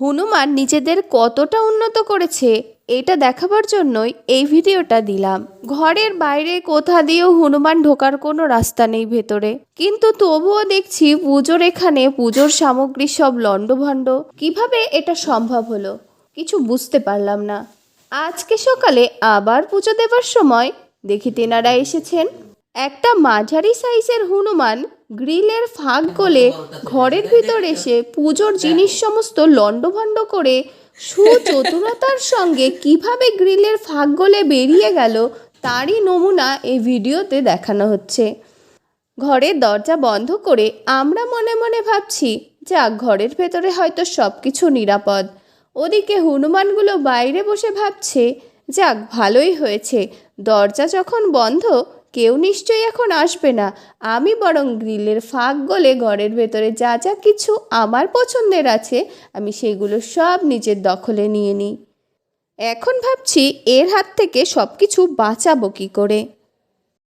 হনুমান নিজেদের কতটা উন্নত করেছে, এটা দেখাবার জন্যই এই ভিডিওটা দিলাম। ঘরের বাইরে কোথা দিয়েও হনুমান ঢোকার কোনো রাস্তা নেই ভেতরে। কিন্তু তবুও দেখছি পুজোর এখানে পুজোর সামগ্রী সব লণ্ডভণ্ড। কীভাবে এটা সম্ভব হলো, কিছু বুঝতে পারলাম না। আজকে সকালে আবার পুজো দেবার সময় দেখি তেনারা এসেছেন। একটা মাঝারি সাইজের হনুমান গ্রিলের ফাঁক গলে ঘরের ভিতর এসে পুজোর জিনিস সমস্ত লণ্ডভণ্ড করে সুচতুরতার সঙ্গে কীভাবে গ্রিলের ফাঁক গলে বেরিয়ে গেল তারই নমুনা এই ভিডিওতে দেখানো হচ্ছে। ঘরের দরজা বন্ধ করে আমরা মনে মনে ভাবছি, যাক, ঘরের ভেতরে হয়তো সব কিছু নিরাপদ। ওদিকে হনুমানগুলো বাইরে বসে ভাবছে, যাক, ভালোই হয়েছে। দরজা যখন বন্ধ কেউ নিশ্চয়ই এখন আসবে না। আমি বরং গ্রিলের ফাঁক গলে ঘরের ভেতরে যা যা কিছু আমার পছন্দের আছে, আমি সেগুলো সব নিজের দখলে নিয়ে নিই। এখন ভাবছি এর হাত থেকে সব কিছু বাঁচাবো কী করে?